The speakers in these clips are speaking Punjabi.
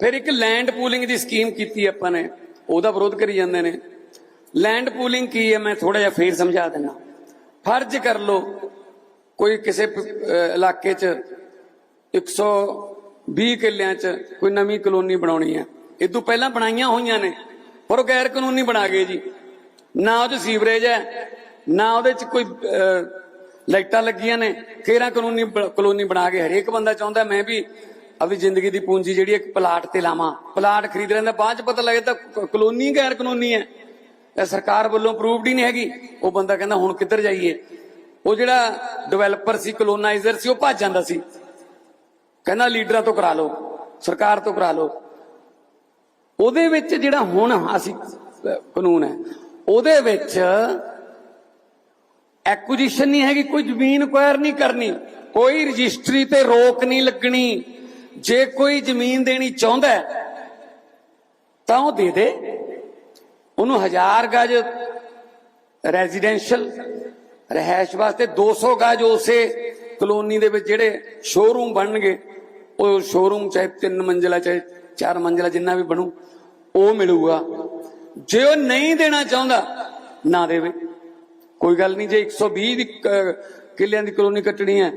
ਫਿਰ ਇੱਕ ਲੈਂਡ ਪੂਲਿੰਗ ਦੀ ਸਕੀਮ ਕੀਤੀ ਆਪਾਂ ਨੇ, ਉਹਦਾ ਵਿਰੋਧ ਕਰੀ ਜਾਂਦੇ ਨੇ। ਲੈਂਡ ਪੂਲਿੰਗ ਕੀ ਹੈ, ਮੈਂ ਥੋੜਾ ਜਿਹਾ ਫੇਰ ਸਮਝਾ ਦਿੰਦਾ। ਫਰਜ਼ ਕਰ ਲਓ, ਕੋਈ ਕਿਸੇ ਪ- ਅਹ, ਇਲਾਕੇ 'ਚ 120 ਕਿੱਲਿਆਂ 'ਚ ਕੋਈ ਨਵੀਂ ਕਲੋਨੀ ਬਣਾਉਣੀ ਹੈ। ਇਹ ਤੋਂ ਪਹਿਲਾਂ ਬਣਾਈਆਂ ਹੋਈਆਂ ਨੇ, ਪਰ ਉਹ ਗੈਰ ਕਾਨੂੰਨੀ ਬਣਾ ਗਏ ਜੀ। ਨਾ ਉਹ ਸੀਵਰੇਜ ਹੈ, ਨਾ ਉਹਦੇ 'ਚ ਕੋਈ ਲਾਈਟਾਂ ਲੱਗੀਆਂ ਨੇ, ਕਿਹੜਾ ਕਾਨੂੰਨੀ ਕਲੋਨੀ ਬਣਾ ਕੇ ਹਰੇਕ ਬੰਦਾ ਚਾਹੁੰਦਾ, ਮੈਂ ਵੀ ਆਪਣੀ ਜ਼ਿੰਦਗੀ ਦੀ ਪੂੰਜੀ ਜਿਹੜੀ ਇੱਕ ਪਲਾਟ ਤੇ ਲਾਵਾਂ। ਪਲਾਟ ਖਰੀਦ ਲੈਂਦਾ ਬਾਅਦ 'ਚ ਪਤਾ ਲੱਗਦਾ ਕ- ਕਲੋਨੀ ਗੈਰ ਕਾਨੂੰਨੀ ਹੈ। ਇਹ ਸਰਕਾਰ ਵੱਲੋਂ ਅਪਰੂਵਡ ਹੀ ਨਹੀਂ ਹੈਗੀ। ਉਹ ਬੰਦਾ ਕਹਿੰਦਾ ਹੁਣ ਕਿੱਧਰ ਜਾਈਏ? ਉਹ ਜਿਹੜਾ ਡਿਵੈਲਪਰ ਸੀ ਕਲੋਨਾਈਜ਼ਰ ਸੀ, ਉਹ ਭੱਜ ਜਾਂਦਾ ਸੀ। ਕਹਿੰਦਾ ਲੀਡਰਾਂ ਤੋਂ ਕਰਾ ਲਓ, ਸਰਕਾਰ ਤੋਂ ਕਰਾ ਲਓ। ਉਹਦੇ ਵਿੱਚ ਜਿਹੜਾ ਹੁਣ ਅਸੀਂ ਕਾਨੂੰਨ ਹੈ, ਉਹਦੇ ਵਿੱਚ ਐਕੁਜੀਸ਼ਨ ਨਹੀਂ ਹੈਗੀ, ਕੋਈ ਜ਼ਮੀਨ ਅਕਵਾਇਰ ਨਹੀਂ ਕਰਨੀ। ਕੋਈ ਰਜਿਸਟਰੀ ਤੇ ਰੋਕ ਨਹੀਂ ਲੱਗਣੀ। ਜੇ ਕੋਈ ਜ਼ਮੀਨ ਦੇਣੀ ਚਾਹੁੰਦਾ ਤਾਂ ਉਹ ਦੇ ਦੇ। ਉਹਨੂੰ 1000 ਗਜ ਰੈਜ਼ੀਡੈਂਸ਼ੀਅਲ ਰਹਿائش ਵਾਸਤੇ 200 ਗਜ ਉਸੇ ਕਲੋਨੀ ਦੇ ਵਿੱਚ ਜਿਹੜੇ ਸ਼ੋਰੂਮ ਬਣਨਗੇ, ਉਹ ਸ਼ੋਰੂਮ ਚਾਹੇ ਤਿੰਨ ਮੰਜ਼ਲਾ, ਚਾਹੇ ਚਾਰ ਮੰਜ਼ਲਾ ਜਿੰਨਾ ਵੀ ਬਣੂ, ਉਹ ਮਿਲੂਗਾ। ਜੇ ਉਹ ਨਹੀਂ ਦੇਣਾ ਚਾਹੁੰਦਾ, ਨਾ ਦੇਵੇ। ਕੋਈ ਗੱਲ ਨਹੀਂ, ਜੇ 120 ਦੀ ਕਿੱਲਿਆਂ ਦੀ ਕਲੋਨੀ ਕੱਟਣੀ ਹੈ,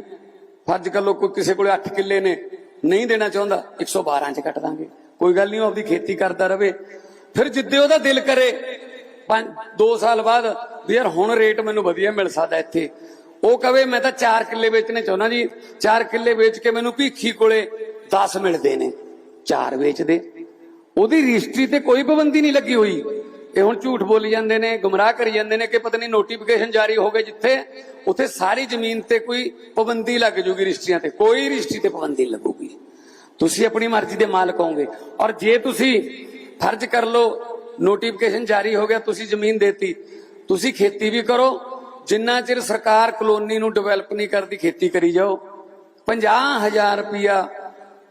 ਫਰਜ਼ ਕਰ ਲਓ ਕੋਈ ਕਿਸੇ ਕੋਲੇ 8 ਕਿੱਲੇ ਨੇ ਨਹੀਂ ਦੇਣਾ ਚਾਹੁੰਦਾ 112 ਚ ਕੱਟ ਦਾਂਗੇ। ਕੋਈ ਗੱਲ ਨਹੀਂ, ਉਹ ਆਪਦੀ ਖੇਤੀ ਕਰਦਾ ਰਵੇ। ਫਿਰ ਜਿੱਦੇ ਉਹਦਾ ਦਿਲ ਕਰੇ 5 2 ਸਾਲ ਬਾਅਦ, ਵੀ ਯਾਰ ਹੁਣ ਰੇਟ ਮੈਨੂੰ ਵਧੀਆ ਮਿਲ ਸਕਦਾ ਇੱਥੇ। ਉਹ ਕਵੇ, ਮੈਂ ਤਾਂ 4 ਕਿੱਲੇ ਵੇਚਣੇ ਚਾਹੁੰਦਾ ਜੀ। 4 ਕਿੱਲੇ ਵੇਚ ਕੇ ਮੈਨੂੰ ਭੀਖੀ ਕੋਲੇ 10 ਮਿਲਦੇ ਨੇ 4 ਵੇਚਦੇ। ਉਹਦੀ ਰਜਿਸਟਰੀ ਤੇ ਕੋਈ ਪਾਬੰਦੀ ਨਹੀਂ ਲੱਗੀ ਹੋਈ। ਇਹ ਹੁਣ ਝੂਠ ਬੋਲੀ ਜਾਂਦੇ ਨੇ, ਗੁੰਮਰਾਹ ਕਰੀ ਜਾਂਦੇ ਨੇ ਕਿ ਪਤਾ ਨਹੀਂ ਨੋਟੀਫਿਕੇਸ਼ਨ ਜਾਰੀ ਹੋ ਗਏ ਜਿੱਥੇ, ਉੱਥੇ ਸਾਰੀ ਜ਼ਮੀਨ ਤੇ ਕੋਈ ਪਾਬੰਦੀ ਲੱਗ ਜੂਗੀ ਰਜਿਸਟਰੀਆਂ ਤੇ, ਕੋਈ ਰਜਿਸਟਰੀ ਤੇ ਪਾਬੰਦੀ ਲੱਗੂਗੀ। ਤੁਸੀਂ ਆਪਣੀ ਮਰਜ਼ੀ ਦੇ ਮਾਲਕ ਹੋਗੇ ਔਰ ਜੇ ਤੁਸੀਂ ਫਰਜ਼ ਕਰ ਲਓ ਨੋਟੀਫਿਕੇਸ਼ਨ ਜਾਰੀ ਹੋ ਗਿਆ, ਤੁਸੀਂ ਜ਼ਮੀਨ ਦੇਤੀ, ਤੁਸੀਂ ਖੇਤੀ ਵੀ ਕਰੋ, ਜਿੰਨਾ ਚਿਰ ਸਰਕਾਰ ਕਲੋਨੀ ਨੂੰ ਡਿਵੈਲਪ ਨਹੀਂ ਕਰਦੀ, ਖੇਤੀ ਕਰੀ ਜਾਓ। 50000 ਰੁਪਇਆ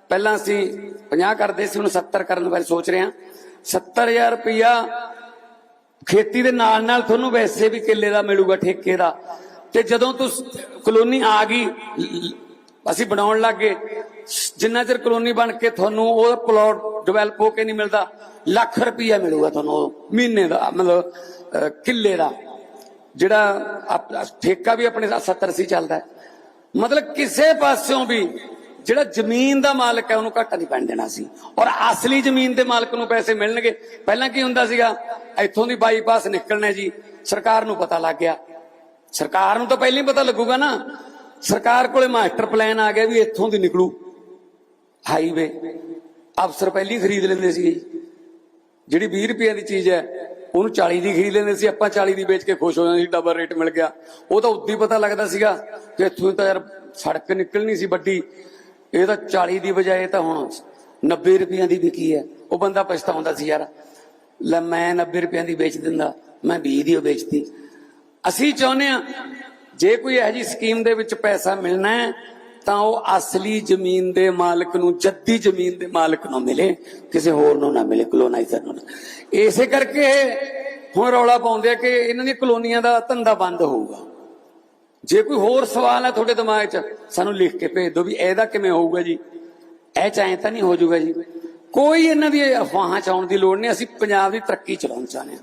ਪਹਿਲਾਂ ਅਸੀਂ 50 ਕਰਦੇ ਸੀ, ਹੁਣ 70 ਕਰਨ ਬਾਰੇ ਸੋਚ ਰਹੇ ਹਾਂ। 70000 ਰੁਪਇਆ ਖੇਤੀ ਦੇ ਨਾਲ ਨਾਲ ਤੁਹਾਨੂੰ ਵੈਸੇ ਵੀ ਕਿੱਲੇ ਦਾ ਮਿਲੂਗਾ, ਠੇਕੇ ਦਾ। ਤੇ ਜਦੋਂ ਤੁਸੀਂ, ਕਲੋਨੀ ਆ ਗਈ, ਲ- ਅਸੀਂ ਬਣਾਉਣ ਲੱਗੇ ਜਿੰਨਾ ਚਿਰ ਕਲੋਨੀ ਬਣ ਕੇ ਤੁਹਾਨੂੰ ਉਹ ਪਲਾਟ ਡਿਵੈਲਪ ਹੋ ਕੇ ਨਹੀਂ ਮਿਲਦਾ, ਲੱਖ ਰੁਪਇਆ ਮਿਲੂਗਾ ਤੁਹਾਨੂੰ ਉਹ ਮਹੀਨੇ ਦਾ, ਮਤਲਬ ਕਿੱਲੇ ਦਾ। ਜਿਹੜਾ ਠੇਕਾ ਵੀ ਆਪਣੇ 70 ਸੀ ਚੱਲਦਾ ਮਤਲਬ ਕਿਸੇ ਪਾਸਿਓਂ ਵੀ ਜਿਹੜਾ ਜ਼ਮੀਨ ਦਾ ਮਾਲਕ ਹੈ, ਉਹਨੂੰ ਘਾਟਾ ਨਹੀਂ ਪੈਣ ਦੇਣਾ ਸੀ। ਔਰ ਅਸਲੀ ਜ਼ਮੀਨ ਦੇ ਮਾਲਕ ਨੂੰ ਪੈਸੇ ਮਿਲਣਗੇ। ਪਹਿਲਾਂ ਕੀ ਹੁੰਦਾ ਸੀਗਾ? ਇੱਥੋਂ ਦੀ ਬਾਈਪਾਸ ਨਿਕਲਣਾ ਜੀ। ਸਰਕਾਰ ਨੂੰ ਪਤਾ ਲੱਗ ਗਿਆ। ਸਰਕਾਰ ਨੂੰ ਤਾਂ ਪਹਿਲਾਂ ਹੀ ਪਤਾ ਲੱਗੂਗਾ ਨਾ। ਸਰਕਾਰ ਕੋਲੇ ਮਾਸਟਰ ਪਲਾਨ ਆ ਗਿਆ ਵੀ ਇੱਥੋਂ ਦੀ ਨਿਕਲੂ। ਹਾਈਵੇ। ਅਫਸਰ ਪਹਿਲੀ ਖਰੀਦ ਲੈਂਦੇ ਸੀ ਜਿਹੜੀ 20 ਰੁਪਏ ਦੀ ਚੀਜ਼ ਹੈ, ਉਹਨੂੰ 40 ਦੀ ਖਰੀਦ ਲੈਂਦੇ ਸੀ। ਆਪਾਂ 40 ਦੀ ਵੇਚ ਕੇ ਖੁਸ਼ ਹੋ ਜਾਂਦੇ ਸੀ ਡਬਲ ਰੇਟ ਮਿਲ ਗਿਆ। ਉਹ ਤਾਂ ਉਦੋਂ ਹੀ ਪਤਾ ਲੱਗਦਾ ਸੀਗਾ। ਕਿ ਇੱਥੋਂ ਤਾਂ ਯਾਰ ਸੜਕ ਨਿਕਲਣੀ ਸੀ ਵੱਡੀ। ਇਹ ਤਾਂ 40 ਦੀ ਬਜਾਏ ਤਾਂ ਹੁਣ 90 ਰੁਪਈਆਂ ਦੀ ਵਿਕੀ ਹੈ। ਉਹ ਬੰਦਾ ਪਛਤਾਉਂਦਾ ਸੀ ਯਾਰ। ਲੈ ਮੈਂ 90 ਰੁਪਈਆਂ ਦੀ ਵੇਚ ਦਿੰਦਾ। ਮੈਂ 20 ਦੀ ਉਹ ਵੇਚਤੀ। ਅਸੀਂ ਚਾਹੁੰਦੇ ਆ ਜੇ ਕੋਈ ਇਹੋ ਜੀ ਸਕੀਮ ਦੇ ਵਿੱਚ ਪੈਸਾ ਮਿਲਣਾ ਹੈ, ਤਾਂ ਉਹ ਅਸਲੀ ਜ਼ਮੀਨ ਦੇ ਮਾਲਕ ਨੂੰ, ਜੱਦੀ ਜ਼ਮੀਨ ਦੇ ਮਾਲਕ ਨੂੰ ਮਿਲੇ। ਕਿਸੇ ਹੋਰ ਨੂੰ ਨਾ ਮਿਲੇ ਕਲੋਨਾਈਜ਼ਰ ਨੂੰ ਨਾ। ਇਸੇ ਕਰਕੇ ਹੁਣ ਰੌਲਾ ਪਾਉਂਦੇ ਆ ਕਿ ਇਹਨਾਂ ਦੀਆਂ ਕਲੋਨੀਆਂ ਦਾ ਧੰਦਾ ਬੰਦ ਹੋਊਗਾ। ਜੇ ਕੋਈ ਹੋਰ ਸਵਾਲ ਹੈ ਤੁਹਾਡੇ ਦਿਮਾਗ 'ਚ, ਸਾਨੂੰ ਲਿਖ ਕੇ ਭੇਜ ਦਿਓ ਵੀ ਇਹਦਾ ਕਿਵੇਂ ਹੋਊਗਾ ਜੀ। ਇਹ ਚਾਹੇ ਤਾਂ ਨਹੀਂ ਹੋ ਜਾਊਗਾ ਜੀ। ਕੋਈ ਇਹਨਾਂ ਦੀ ਅਫਵਾਹਾਂ ਚਾਉਣ ਦੀ ਲੋੜ ਨਹੀਂ, ਅਸੀਂ ਪੰਜਾਬ ਦੀ ਤਰੱਕੀ ਚਲਾਉਣ ਚਾਹੁੰਦੇ ਹਾਂ।